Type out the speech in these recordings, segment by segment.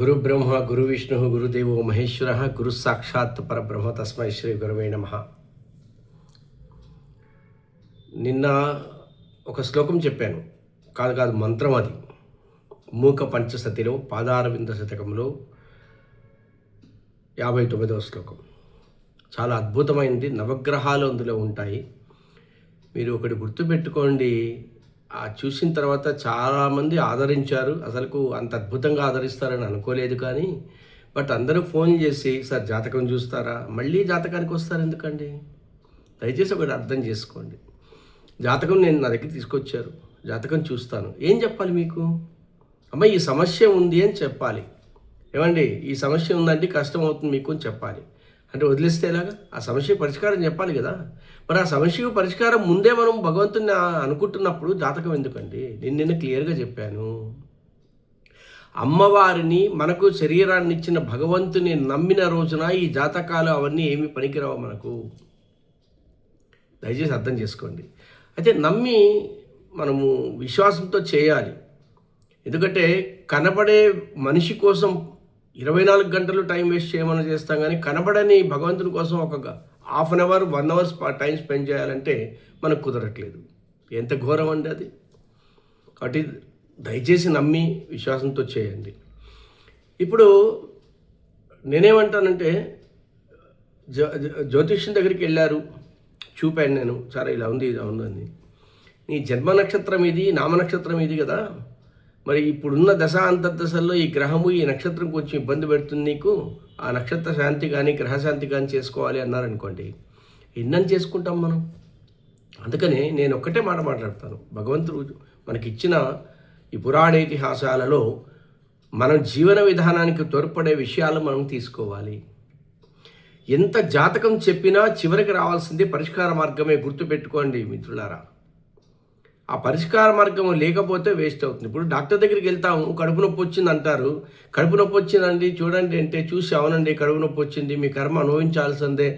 గురు బ్రహ్మ గురు విష్ణు గురుదేవో మహేశ్వర గురు సాక్షాత్ పరబ్రహ్మ తస్మై శ్రీ గురవే నమ. నిన్న ఒక శ్లోకం చెప్పాను. కాదు కాదు మంత్రం అది. మూక పంచసతిలో పాదారవింద శతకంలో యాభై తొమ్మిదవ శ్లోకం. చాలా అద్భుతమైనది నవగ్రహాలు అందులో ఉంటాయి. మీరు ఒకటి గుర్తుపెట్టుకోండి. చూసిన తర్వాత చాలామంది ఆదరించారు. అసలుకు అంత అద్భుతంగా ఆదరిస్తారని అనుకోలేదు కానీ బట్ అందరూ ఫోన్ చేసి సార్ జాతకం చూస్తారా? మళ్ళీ జాతకానికి వస్తారు ఎందుకండి? దయచేసి ఒకటి అర్థం చేసుకోండి. జాతకం నేను నా దగ్గర తీసుకొచ్చారు. జాతకం చూస్తాను. ఏం చెప్పాలి మీకు? అమ్మ ఈ సమస్య ఉంది అని చెప్పాలి. ఏమండి? ఈ సమస్య ఉందంటే కష్టం అవుతుంది మీకు అని చెప్పాలి. అంటే వదిలేస్తే ఎలాగా? ఆ సమస్య పరిష్కారం చెప్పాలి కదా. మరి ఆ సమస్యకు పరిష్కారం ముందే మనం భగవంతుని అనుకుంటున్నప్పుడు జాతకం ఎందుకండి? నేను నిన్న క్లియర్గా చెప్పాను. అమ్మవారిని మనకు శరీరాన్ని ఇచ్చిన భగవంతుని నమ్మిన రోజున ఈ జాతకాలు అవన్నీ ఏమి పనికిరావు మనకు. దయచేసి అర్థం చేసుకోండి. అయితే నమ్మి మనము విశ్వాసంతో చేయాలి. ఎందుకంటే కనబడే మనిషి కోసం ఇరవై నాలుగు గంటలు టైం వేస్ట్ చేయమని చేస్తాం కానీ కనబడని భగవంతుని కోసం ఒక half an hour one hours time spend చేయాలంటే మనకు కుదరట్లేదు. ఎంత ఘోరం అండి అది? కాబట్టి దయచేసి నమ్మి విశ్వాసంతో చేయండి. ఇప్పుడు నేనేమంటానంటే జ్యో జ్యోతిష్యం దగ్గరికి వెళ్ళారు. చూపాను నేను. సరే ఇలా ఉంది ఇలా ఉందని నీ జన్మ నక్షత్రం ఇది నామ నక్షత్రం ఇది కదా? మరి ఇప్పుడున్న దశ అంతర్దశల్లో ఈ గ్రహము ఈ నక్షత్రం కొంచెం ఇబ్బంది పెడుతుంది నీకు. ఆ నక్షత్ర శాంతి కానీ గ్రహశాంతి కానీ చేసుకోవాలి అన్నారనుకోండి ఎన్నని చేసుకుంటాం మనం? అందుకనే నేను ఒక్కటే మాట మాట్లాడతాను. భగవంతుడు మనకిచ్చిన ఈ పురాణ ఇతిహాసాలలో మనం జీవన విధానానికి తోడ్పడే విషయాలు మనం తీసుకోవాలి. ఎంత జాతకం చెప్పినా చివరికి రావాల్సింది పరిష్కార మార్గమే గుర్తుపెట్టుకోండి మిత్రులారా. ఆ పరిష్కార మార్గం లేకపోతే వేస్ట్ అవుతుంది. ఇప్పుడు డాక్టర్ దగ్గరికి వెళ్తాము కడుపు నొప్పి వచ్చింది అంటారు. కడుపు నొప్పి వచ్చిందండి చూడండి అంటే చూసి అవునండి కడుపు నొప్పి వచ్చింది మీ కర్మ అనుభవించాల్సిందే.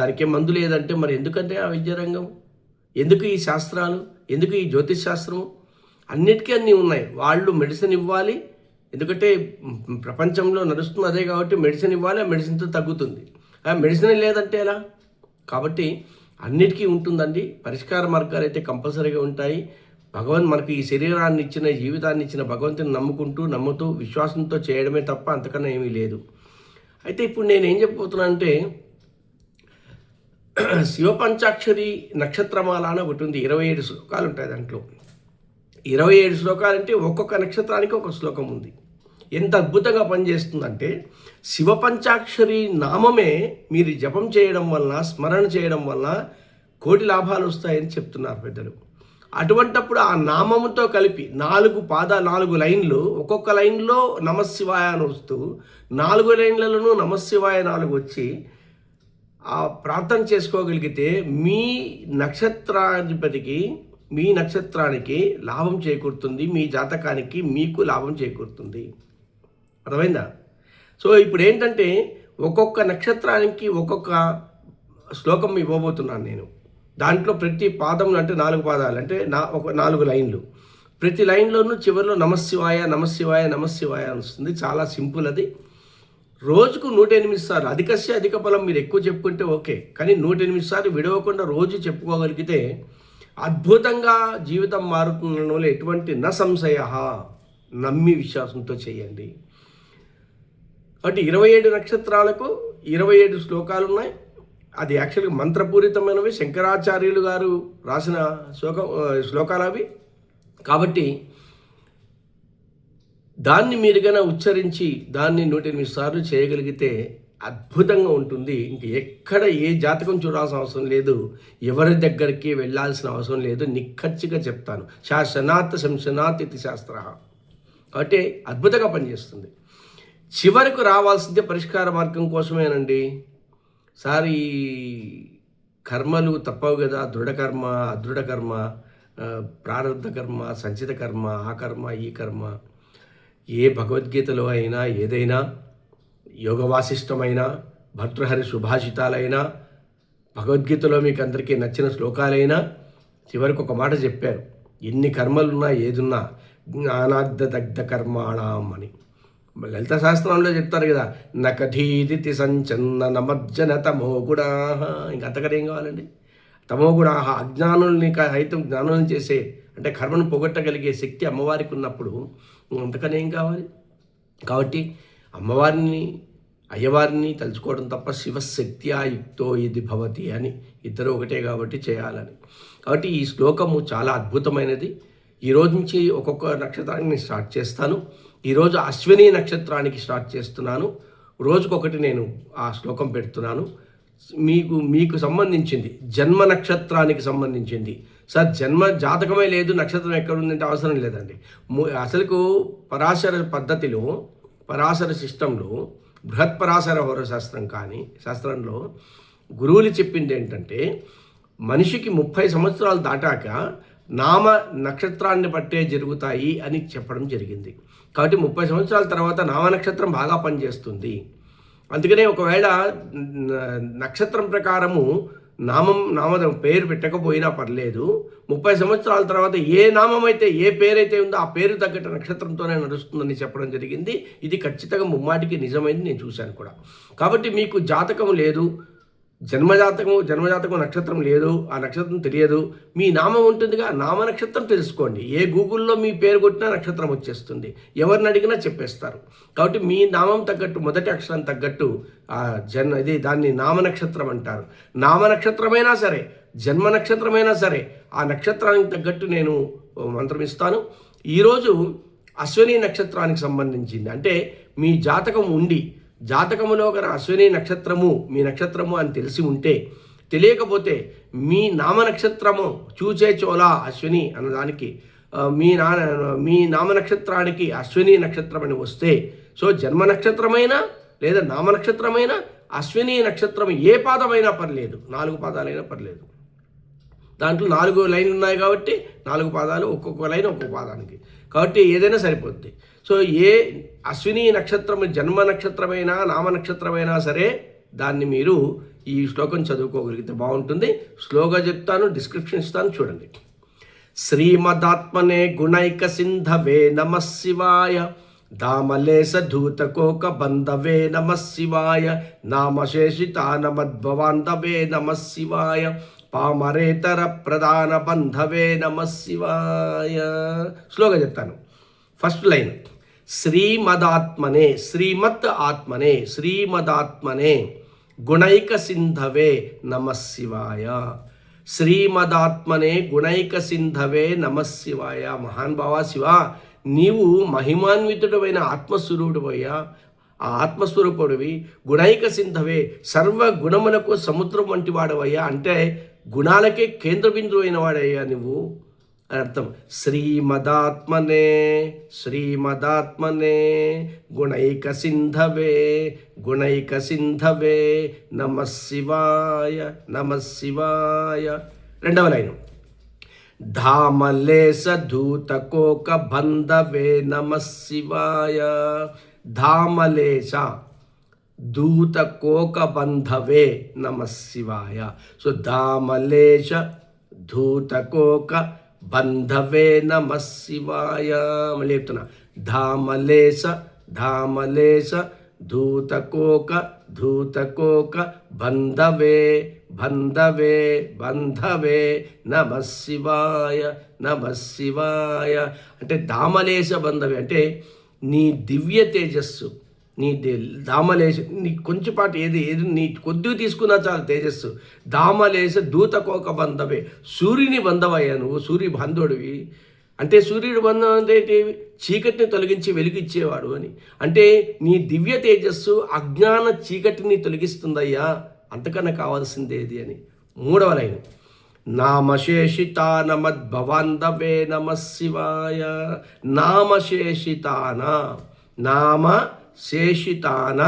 దానికే మందు లేదంటే మరి ఎందుకంటే ఆ విద్యా రంగం? ఎందుకు ఈ శాస్త్రాలు? ఎందుకు ఈ జ్యోతిష్ శాస్త్రము? అన్నిటికీ అన్నీ ఉన్నాయి. వాళ్ళు మెడిసిన్ ఇవ్వాలి. ఎందుకంటే ప్రపంచంలో నడుస్తుంది అదే కాబట్టి మెడిసిన్ ఇవ్వాలి ఆ మెడిసిన్తో తగ్గుతుంది. ఆ మెడిసిన్ లేదంటే ఎలా? కాబట్టి అన్నిటికీ ఉంటుందండి. పరిష్కార మార్గాలు అయితే కంపల్సరీగా ఉంటాయి. భగవంత్ మనకు ఈ శరీరాన్ని ఇచ్చిన జీవితాన్ని ఇచ్చిన భగవంతుని నమ్ముకుంటూ నమ్ముతూ విశ్వాసంతో చేయడమే తప్ప అంతకన్నా ఏమీ లేదు. అయితే ఇప్పుడు నేను ఏం చెప్పబోతున్నా అంటే శివపంచాక్షరి నక్షత్రమాల అని ఒకటి ఉంది. ఇరవై ఏడు శ్లోకాలు ఉంటాయి దాంట్లో. ఇరవై ఏడు శ్లోకాలు అంటే ఒక్కొక్క నక్షత్రానికి ఒక శ్లోకం ఉంది. ఎంత అద్భుతంగా పనిచేస్తుందంటే శివ పంచాక్షరి నామమే మీరు జపం చేయడం వలన స్మరణ చేయడం వలన కోటి లాభాలు వస్తాయని చెప్తున్నారు పెద్దలు. అటువంటప్పుడు ఆ నామముతో కలిపి నాలుగు పాద నాలుగు లైన్లు ఒక్కొక్క లైన్లో నమశివాయ అని వస్తూ నాలుగు లైన్లలోనూ నమశివాయ నాలుగు వచ్చి ఆ ప్రార్థన చేసుకోగలిగితే మీ నక్షత్రాధిపతికి మీ నక్షత్రానికి లాభం చేకూరుతుంది మీ జాతకానికి మీకు లాభం చేకూరుతుంది. అర్థమైందా? సో ఇప్పుడు ఏంటంటే ఒక్కొక్క నక్షత్రానికి ఒక్కొక్క శ్లోకం ఇవ్వబోతున్నాను నేను. దాంట్లో ప్రతి పాదములు అంటే నాలుగు పాదాలు అంటే నా ఒక నాలుగు లైన్లు. ప్రతి లైన్లోనూ చివరిలో నమశివాయ నమశివాయ నమశివాయ అని వస్తుంది. చాలా సింపుల్ అది. రోజుకు నూట ఎనిమిది సార్లు అధికస్య అధిక ఫలం మీరు ఎక్కువ చెప్పుకుంటే ఓకే. కానీ నూట ఎనిమిది సార్లు విడవకుండా రోజు చెప్పుకోగలిగితే అద్భుతంగా జీవితం మారుతుండడంలో ఎటువంటి న సంశయ నమ్మి విశ్వాసంతో చేయండి. కాబట్టి ఇరవై ఏడు నక్షత్రాలకు ఇరవై ఏడు శ్లోకాలు ఉన్నాయి అది యాక్చువల్గా మంత్రపూరితమైనవి. శంకరాచార్యులు గారు రాసిన శ్లోక శ్లోకాలు అవి. కాబట్టి దాన్ని మీరుగా ఉచ్చరించి దాన్ని నూట ఎనిమిది సార్లు చేయగలిగితే అద్భుతంగా ఉంటుంది. ఇంక ఎక్కడ ఏ జాతకం చూడాల్సిన అవసరం లేదు. ఎవరి దగ్గరికి వెళ్ళాల్సిన అవసరం లేదు. నిక్కచ్చిగా చెప్తాను. శాసనాత్ శంశనాత్ ఇది శాస్త్ర. కాబట్టి అద్భుతంగా పనిచేస్తుంది. చివరకు రావాల్సిందే పరిష్కార మార్గం కోసమేనండి. సార్ ఈ కర్మలు తప్పవు కదా. దృఢకర్మ అదృఢకర్మ ప్రారంభ కర్మ సంచిత కర్మ ఆ కర్మ ఈ కర్మ. ఏ భగవద్గీతలో అయినా ఏదైనా యోగ వాసిష్టమైన భర్తృహరి సుభాషితాలైనా భగవద్గీతలో మీకు అందరికీ నచ్చిన శ్లోకాలైనా చివరికి ఒక మాట చెప్పారు. ఎన్ని కర్మలున్నా ఏదున్నా జ్ఞానాగ్ధదగ్ధ కర్మాణం అని లలిత శాస్త్రంలో చెప్తారు కదా నకథీదితి సంచన్న నమజ్జన తమోగుణా. ఇంకా అంతకన్నా ఏం కావాలండి? తమోగుణా అజ్ఞానుల్ని హైతం జ్ఞానులను చేసే అంటే కర్మను పొగట్టగలిగే శక్తి అమ్మవారికి ఉన్నప్పుడు అంతకన్నా ఏం కావాలి? కాబట్టి అమ్మవారిని అయ్యవారిని తలుచుకోవడం తప్ప శివశక్త్యా యుక్తో ఇది భవతి అని ఇద్దరు ఒకటే కాబట్టి చేయాలని. కాబట్టి ఈ శ్లోకము చాలా అద్భుతమైనది. ఈ రోజు నుంచి ఒక్కొక్క నక్షత్రాన్ని నేను స్టార్ట్ చేస్తాను. ఈరోజు అశ్విని నక్షత్రానికి స్టార్ట్ చేస్తున్నాను. రోజుకొకటి నేను ఆ శ్లోకం పెడుతున్నాను. మీకు మీకు సంబంధించింది జన్మ నక్షత్రానికి సంబంధించింది. సార్ జన్మ జాతకమే లేదు నక్షత్రం ఎక్కడుందంటే అవసరం లేదండి. అసలుకు పరాశర పద్ధతిలో పరాశర సిస్టంలో బృహత్ పరాశర హోర శాస్త్రం కానీ శాస్త్రంలో గురువులు చెప్పింది ఏంటంటే మనిషికి ముప్పై సంవత్సరాలు దాటాక నామ నక్షత్రాన్ని బట్టే జరుగుతాయి అని చెప్పడం జరిగింది. కాబట్టి ముప్పై సంవత్సరాల తర్వాత నామ నక్షత్రం బాగా పనిచేస్తుంది. అందుకనే ఒకవేళ నక్షత్రం ప్రకారము నామం నామం పేరు పెట్టకపోయినా పర్లేదు. ముప్పై సంవత్సరాల తర్వాత ఏ నామం అయితే ఏ పేరైతే ఉందో ఆ పేరు తగ్గట్టు నక్షత్రంతోనే నడుస్తుందని చెప్పడం జరిగింది. ఇది ఖచ్చితంగా ముమ్మాటికి నిజమైంది నేను చూశాను కూడా. కాబట్టి మీకు జాతకం లేదు. జన్మజాతకము జన్మజాతకం నక్షత్రం లేదు ఆ నక్షత్రం తెలియదు. మీ నామం ఉంటుందిగా నామ నక్షత్రం తెలుసుకోండి. ఏ గూగుల్లో మీ పేరు కొట్టినా నక్షత్రం వచ్చేస్తుంది. ఎవరిని అడిగినా చెప్పేస్తారు. కాబట్టి మీ నామం తగ్గట్టు మొదటి అక్షరం తగ్గట్టు ఆ జన్ ఇది దాన్ని నామ నక్షత్రం అంటారు. నామ నక్షత్రమైనా సరే జన్మ నక్షత్రమైనా సరే ఆ నక్షత్రానికి తగ్గట్టు నేను మంత్రం ఇస్తాను. ఈరోజు అశ్విని నక్షత్రానికి సంబంధించింది. అంటే మీ జాతకం ఉండి జాతకములో గల అశ్విని నక్షత్రము మీ నక్షత్రము అని తెలిసి ఉంటే తెలియకపోతే మీ నామ నక్షత్రము చూచే చోలా అశ్విని అన్నదానికి మీ నా మీ నామ నక్షత్రానికి అశ్విని నక్షత్రం అని వస్తే సో జన్మ నక్షత్రమైనా లేదా నామ నక్షత్రమైనా అశ్విని నక్షత్రం ఏ పాదమైనా పర్లేదు నాలుగు పాదాలైనా పర్లేదు. దాంట్లో నాలుగు లైన్లు ఉన్నాయి కాబట్టి నాలుగు పాదాలు ఒక్కొక్క లైన్ ఒక్కొక్క పాదానికి. కాబట్టి ఏదైనా సరిపోద్ది. సో ఏ అశ్విని నక్షత్రం జన్మ నక్షత్రమైనా నామ నక్షత్రమైనా సరే దాన్ని మీరు ఈ శ్లోకం చదువుకోగలిగితే బాగుంటుంది. స్లోగా చెప్తాను డిస్క్రిప్షన్ ఇస్తాను చూడండి. శ్రీమదాత్మనే గుణైక సింధవే నమ శివాయ దామలేశ ధూతకోక బంధవే నమ శివాయ నామశేషితానమద్భవాంధవే నమ శివాయ పామరేతర ప్రధాన బంధవే నమ శివాయ. స్లోగా చెప్తాను. ఫస్ట్ లైన్ శ్రీమదాత్మనే శ్రీమత్ ఆత్మనే శ్రీమదాత్మనే గుణైక సింధవే నమ శివాయ. శ్రీమదాత్మనే గుణైక సింధవే నమ శివాయ. మహాన్ భావ శివ నీవు మహిమాన్వితుడమైన ఆత్మస్వరూపుడవయ్యా. ఆ ఆత్మస్వరూపుడివి గుణైక సింధవే సర్వ గుణములకు సముద్రం వంటి వాడవయ్యా. అంటే గుణాలకే కేంద్ర బిందువు అయిన వాడయ్యా నువ్వు అని అర్థం. శ్రీమదాత్మనే శ్రీమదాత్మనే గుణైక సింధవే గుణైక సింధవే నమ శివాయ నమ శివాయ. రెండవ లైను. ధామలేశ దూతకోక బంధవే నమ శివాయ. ధామలేశ దూత కోక బంధవే నమ శివాయ. సో ధామలేశ ధూత కోక బంధవే నమ శివాయ మళ్ళీ చెప్తున్నా. ధామలేశ ధామలేశ ధూతకోక ధూతకోక బంధవే బంధవే బంధవే నమ శివాయ నమ శివాయ. అంటే దామలేశ బంధవే అంటే నీ దివ్య తేజస్సు నీ దామలేశ నీ కొంచెంపాటు ఏది ఏది నీ కొద్దిగా తీసుకున్నా చాలు తేజస్సు. దామలేశ దూతకోక బంధవే సూర్యుని బంధవయ్యా నువ్వు సూర్య బంధుడివి అంటే సూర్యుడు బంధం అంటే చీకటిని తొలగించి వెలుగిచ్చేవాడు అని. అంటే నీ దివ్య తేజస్సు అజ్ఞాన చీకటిని తొలగిస్తుందయ్యా. అంతకన్నా కావాల్సిందేది అని. మూడవ లైన్. నామశేషితానమద్భవాంధవే నమ శివాయ నామశేషితాన నామ శేషితాన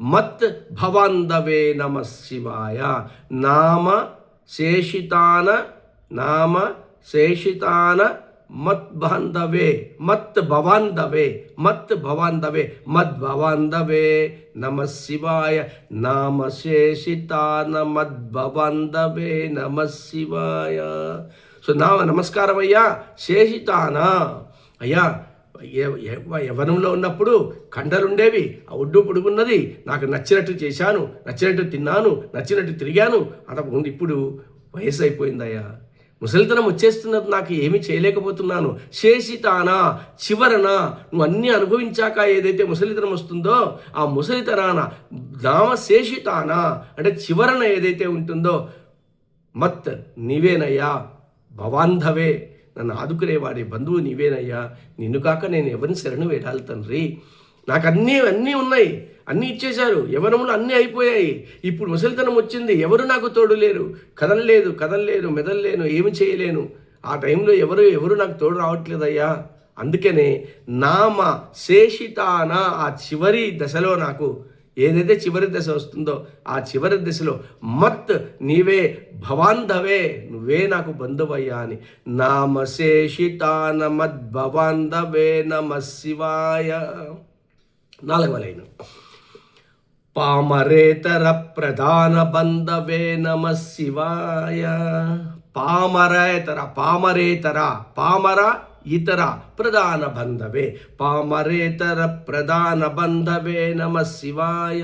మత్ భవాంధవే నమ శివాయ నామ శేషితాన నామ శేషితాన మత్ బాంధవే మత్ భవాంధవే మత్ భవాంధవే మద్ భవాంధవే. నమ శివాయ నామ శేషితాన మద్ భవాంధవే నమ శివాయ. సో నామ నమస్కారం అయ్యా శేషితానా అయ్యా యవనంలో యవ్వనంలో ఉన్నప్పుడు కండలుండేవి ఆ ఒడ్డు పొడుగున్నది నాకు నచ్చినట్టు చేశాను నచ్చినట్టు తిన్నాను నచ్చినట్టు తిరిగాను. అంత ఉంది ఇప్పుడు వయసు అయిపోయిందయ్యా ముసలితనం వచ్చేస్తున్నది నాకు ఏమీ చేయలేకపోతున్నాను. శేషితానా చివరన నువ్వు అన్నీ అనుభవించాక ఏదైతే ముసలితనం వస్తుందో ఆ ముసలితనాన నామ శేషితానా అంటే చివరన ఏదైతే ఉంటుందో మత్ నీవేనయ్యా భవాంధవే నన్ను ఆదుకునేవాడి బంధువు నీవేనయ్యా నిన్ను కాక నేను ఎవరిని శరణు వేడాలి తండ్రి. నాకు అన్నీ అన్నీ ఉన్నాయి. అన్నీ ఇచ్చేశారు. యవనములు అన్నీ అయిపోయాయి. ఇప్పుడు ముసలితనం వచ్చింది. ఎవరు నాకు తోడు లేరు? కదలలేదు కదలలేను మెదలలేను ఏమి చేయలేను. ఆ టైంలో ఎవరు ఎవరు నాకు తోడు రావట్లేదయ్యా? అందుకనే నామ శేషితాన ఆ చివరి దశలో నాకు ఏదైతే చివరి దశ వస్తుందో ఆ చివరి దశలో మత్ నీవే భవాంధవే నువ్వే నాకు బంధువయ్యా అని. నామశేషితాన మద్భవాంధవే నమ శివాయ. నాలుగవ లైను. పామరేతర ప్రధాన బంధవే నమ శివాయ. పామరేతర పామరేతర పామర ఇతర ప్రధాన బంధవే. పామరేతర ప్రధాన బంధవే నమ శివాయ.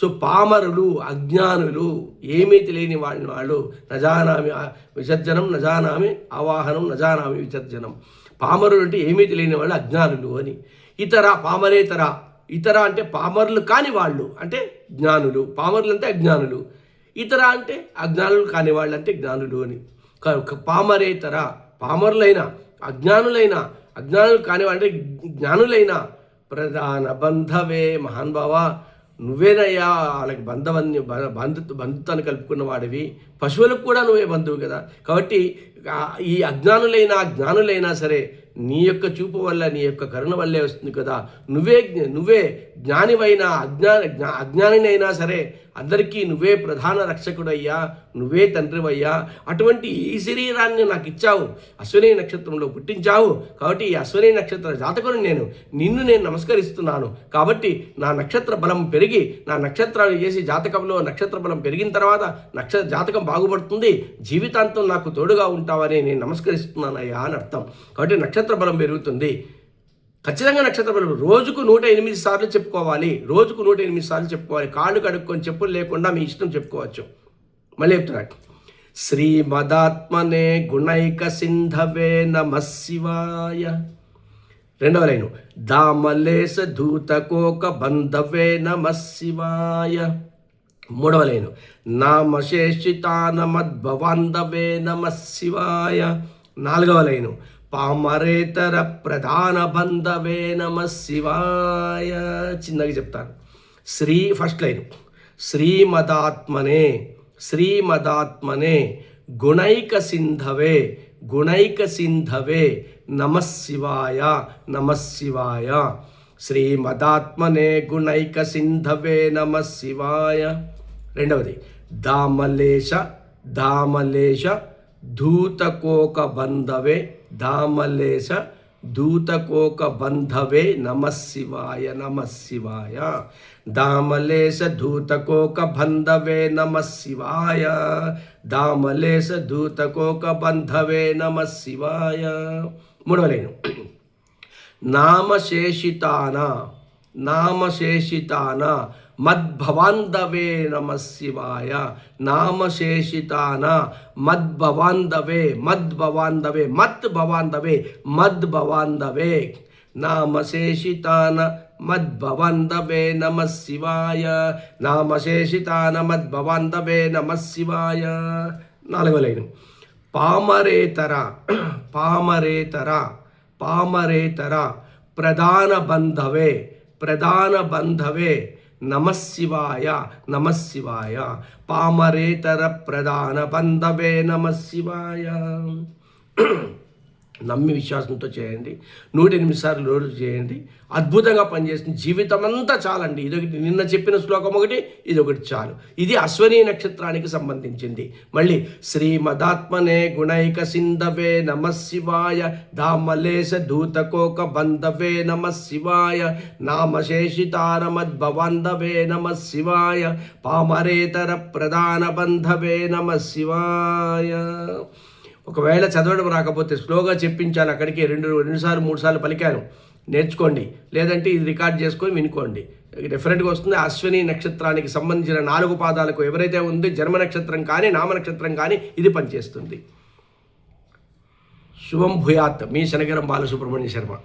సో పామరులు అజ్ఞానులు ఏమీ తెలియని వాడిని వాళ్ళు నజానామి విసర్జనం నజానామి ఆవాహనం నజానామి విసర్జనం. పామరులు అంటే ఏమీ తెలియని వాళ్ళు అజ్ఞానులు అని. ఇతర పామరేతర ఇతర అంటే పామరులు కాని వాళ్ళు అంటే జ్ఞానులు. పామరులు అంటే అజ్ఞానులు. ఇతర అంటే అజ్ఞానులు కాని వాళ్ళు అంటే జ్ఞానులు అని. పామరేతర పామరులైన అజ్ఞానులైన అజ్ఞానులు కాని అంటే జ్ఞానులైన. ప్రధాన బంధవే మహాన్ బావా నువ్వేనయ్యా వాళ్ళకి బంధవన్ని బంధు బంధుత్వాన్ని కలుపుకున్న వాడివి. పశువులకు కూడా నువ్వే బంధువు కదా. కాబట్టి ఈ అజ్ఞానులైనా జ్ఞానులైనా సరే నీ యొక్క చూపు వల్ల నీ యొక్క కరుణ వల్లే వస్తుంది కదా. నువ్వే నువ్వే జ్ఞానివైనా అజ్ఞా జ్ఞా- అజ్ఞానినైనా సరే అందరికీ నువ్వే ప్రధాన రక్షకుడయ్యా నువ్వే తండ్రివయ్యా. అటువంటి ఈ శరీరాన్ని నాకు ఇచ్చావు అశ్వని నక్షత్రంలో పుట్టించావు. కాబట్టి ఈ అశ్వని నక్షత్ర జాతకుని నేను నిన్ను నేను నమస్కరిస్తున్నాను. కాబట్టి నా నక్షత్ర బలం పెరిగి నా నక్షత్రాలు చేసి జాతకంలో నక్షత్ర బలం పెరిగిన తర్వాత నక్షత్ర జాతకం బాగుపడుతుంది. జీవితాంతం నాకు తోడుగా ఉంటావని నేను నమస్కరిస్తున్నానయ్యా అని అర్థం. కాబట్టి నక్షత్ర బలం పెరుగుతుంది. ఖచ్చితంగా నక్షత్ర బలం రోజుకు నూట ఎనిమిది సార్లు చెప్పుకోవాలి. రోజుకు నూట ఎనిమిది సార్లు చెప్పుకోవాలి. కాళ్ళు కడుక్కొని చెప్పులు లేకుండా మీ ఇష్టం చెప్పుకోవచ్చు. మళ్ళీ చెప్తున్నాడు శ్రీమదాత్మనే గుణైక సింధవే నమ శివాయ. రెండవ లైను. దామలేశ ధూతకోక బంధవే నమ శివాయ. మూడవ లైను. నామశేషితానమద్భవాంధవే నమ శివాయ. నాలుగవ లైను. పామరేతర ప్రధాన బంధవే నమ శివాయ. చిన్నగా చెప్తాను. శ్రీ ఫస్ట్ లైన్ శ్రీమదాత్మనే శ్రీమదాత్మనే గుణైక సింధవే గుణైక సింధవే నమ శివాయ నమ శివాయ. శ్రీమదాత్మనే గుణైక సింధవే నమ శివాయ. రెండవది దామలేశ దామలేశ దూతకోక బంధవే దామలేశ దూతకోక బంధవే నమశివాయ నమశివాయ దామలేశ దూతకోక బంధవే నమశివాయ దామలేశ దూతకోక బంధవే నమశివాయ మూడవలేను నామశేషితానా నామశేషితానా మద్భవాంధవే నమ శివాయ నామశేషితాన మద్భవాంధవే మద్భవాంధవే మత్ భవాంధవే మద్భవాంధవే నామశేషితాన మద్భవాంధవే నమ శివాయ నామశేషితాన మద్భవాంధవే నమ శివాయ నాలుగవ లైను పామరేతర పామరేతర పామరేతర ప్రధాన బంధవే ప్రధాన బంధవే నమశివాయ నమశివాయ పామరేతర ప్రధాన బంధవే నమశివాయ నమ్మి విశ్వాసంతో చేయండి. నూట ఎనిమిది సార్లు రోజు చేయండి. అద్భుతంగా పనిచేస్తుంది. జీవితం అంతా చాలండి. ఇదొకటి నిన్న చెప్పిన శ్లోకం ఒకటి ఇది ఒకటి చాలు. ఇది అశ్వనీ నక్షత్రానికి సంబంధించింది. మళ్ళీ శ్రీమదాత్మనే గుణైక సింధవే నమ శివాయ దామలేశ దూతకోక బంధవే నమ శివాయ నామశేషితారమద్భవంధవే నమ శివాయ పామరేతర ప్రధాన బంధవే నమ శివాయ. ఒకవేళ చదవడం రాకపోతే స్లోగా చెప్పించాను అక్కడికి రెండు రెండుసార్లు మూడు సార్లు పలికాను. నేర్చుకోండి. లేదంటే ఇది రికార్డ్ చేసుకొని వినుకోండి. డెఫినెట్గా వస్తుంది. అశ్విని నక్షత్రానికి సంబంధించిన నాలుగు పాదాలకు ఎవరైతే ఉందో జన్మ నక్షత్రం కానీ నామ నక్షత్రం కానీ ఇది పనిచేస్తుంది. శుభం భూయాత్. మీ శనగరం బాలసుబ్రహ్మణ్య శర్మ.